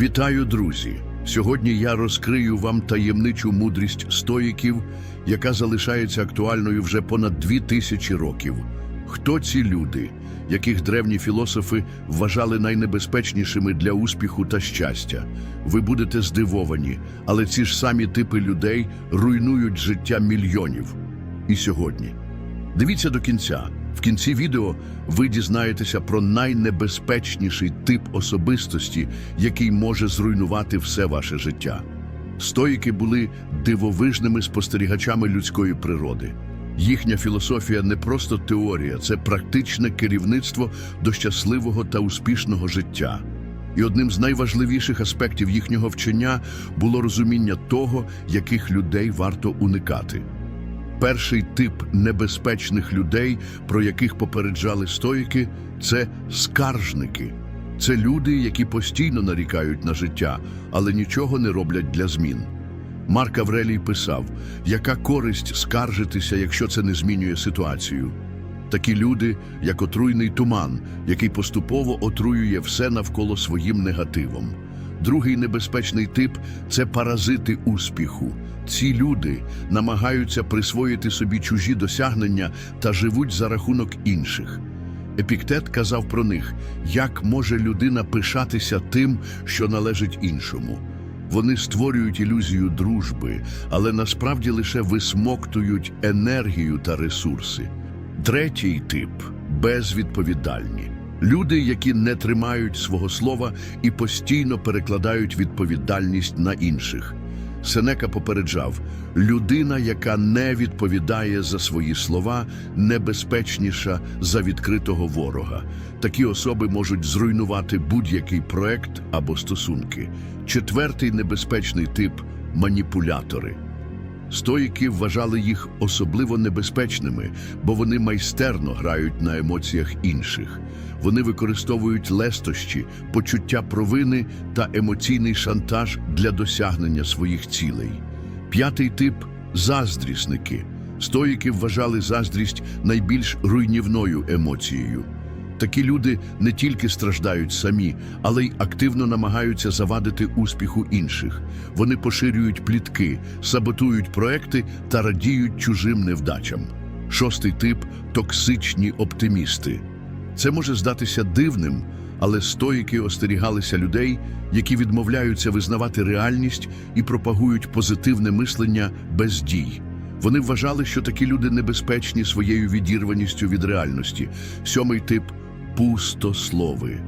Вітаю, друзі! Сьогодні я розкрию вам таємничу мудрість стоїків, яка залишається актуальною вже понад дві тисячі років. Хто ці люди, яких древні філософи вважали найнебезпечнішими для успіху та щастя? Ви будете здивовані, але ці ж самі типи людей руйнують життя мільйонів. І сьогодні. Дивіться до кінця. В кінці відео ви дізнаєтеся про найнебезпечніший тип особистості, який може зруйнувати все ваше життя. Стоїки були дивовижними спостерігачами людської природи. Їхня філософія не просто теорія, це практичне керівництво до щасливого та успішного життя. І одним з найважливіших аспектів їхнього вчення було розуміння того, яких людей варто уникати. Перший тип небезпечних людей, про яких попереджали стоїки, це скаржники. Це люди, які постійно нарікають на життя, але нічого не роблять для змін. Марк Аврелій писав, яка користь скаржитися, якщо це не змінює ситуацію. Такі люди, як отруйний туман, який поступово отруює все навколо своїм негативом. Другий небезпечний тип це паразити успіху. Ці люди намагаються присвоїти собі чужі досягнення та живуть за рахунок інших. Епіктет казав про них, як може людина пишатися тим, що належить іншому. Вони створюють ілюзію дружби, але насправді лише висмоктують енергію та ресурси. Третій тип безвідповідальні. Люди, які не тримають свого слова і постійно перекладають відповідальність на інших. Сенека попереджав, людина, яка не відповідає за свої слова, небезпечніша за відкритого ворога. Такі особи можуть зруйнувати будь-який проект або стосунки. Четвертий небезпечний тип маніпулятори. Стоїки вважали їх особливо небезпечними, бо вони майстерно грають на емоціях інших. Вони використовують лестощі, почуття провини та емоційний шантаж для досягнення своїх цілей. П'ятий тип заздрісники. Стоїки вважали заздрість найбільш руйнівною емоцією. Такі люди не тільки страждають самі, але й активно намагаються завадити успіху інших. Вони поширюють плітки, саботують проекти та радіють чужим невдачам. Шостий тип токсичні оптимісти. Це може здатися дивним, але стоїки остерігалися людей, які відмовляються визнавати реальність і пропагують позитивне мислення без дій. Вони вважали, що такі люди небезпечні своєю відірваністю від реальності. Сьомий тип пустослови.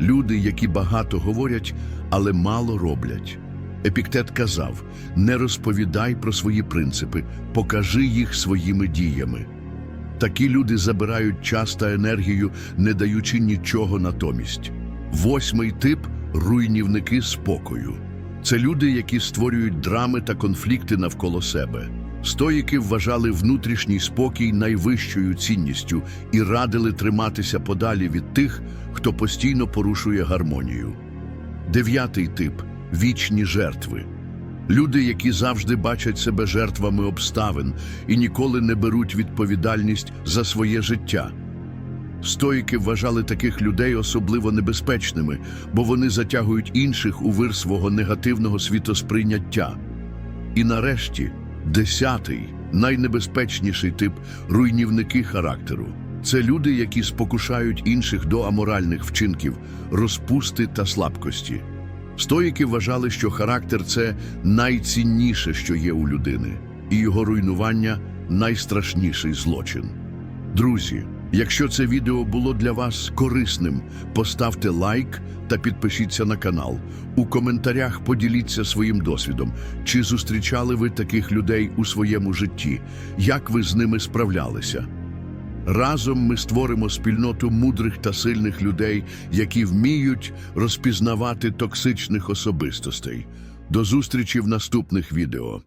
Люди, які багато говорять, але мало роблять. Епіктет казав: не розповідай про свої принципи, покажи їх своїми діями. Такі люди забирають час та енергію, не даючи нічого натомість. Восьмий тип руйнівники спокою. Це люди, які створюють драми та конфлікти навколо себе. Стоїки вважали внутрішній спокій найвищою цінністю і радили триматися подалі від тих, хто постійно порушує гармонію. Дев'ятий тип вічні жертви. Люди, які завжди бачать себе жертвами обставин і ніколи не беруть відповідальність за своє життя. Стоїки вважали таких людей особливо небезпечними, бо вони затягують інших у вир свого негативного світосприйняття. І нарешті, десятий, найнебезпечніший тип руйнівники характеру. Це люди, які спокушають інших до аморальних вчинків, розпусти та слабкості. Стоїки вважали, що характер це найцінніше, що є у людини, і його руйнування найстрашніший злочин. Друзі, якщо це відео було для вас корисним, поставте лайк та підпишіться на канал. У коментарях поділіться своїм досвідом, чи зустрічали ви таких людей у своєму житті, як ви з ними справлялися. Разом ми створимо спільноту мудрих та сильних людей, які вміють розпізнавати токсичних особистостей. До зустрічі в наступних відео.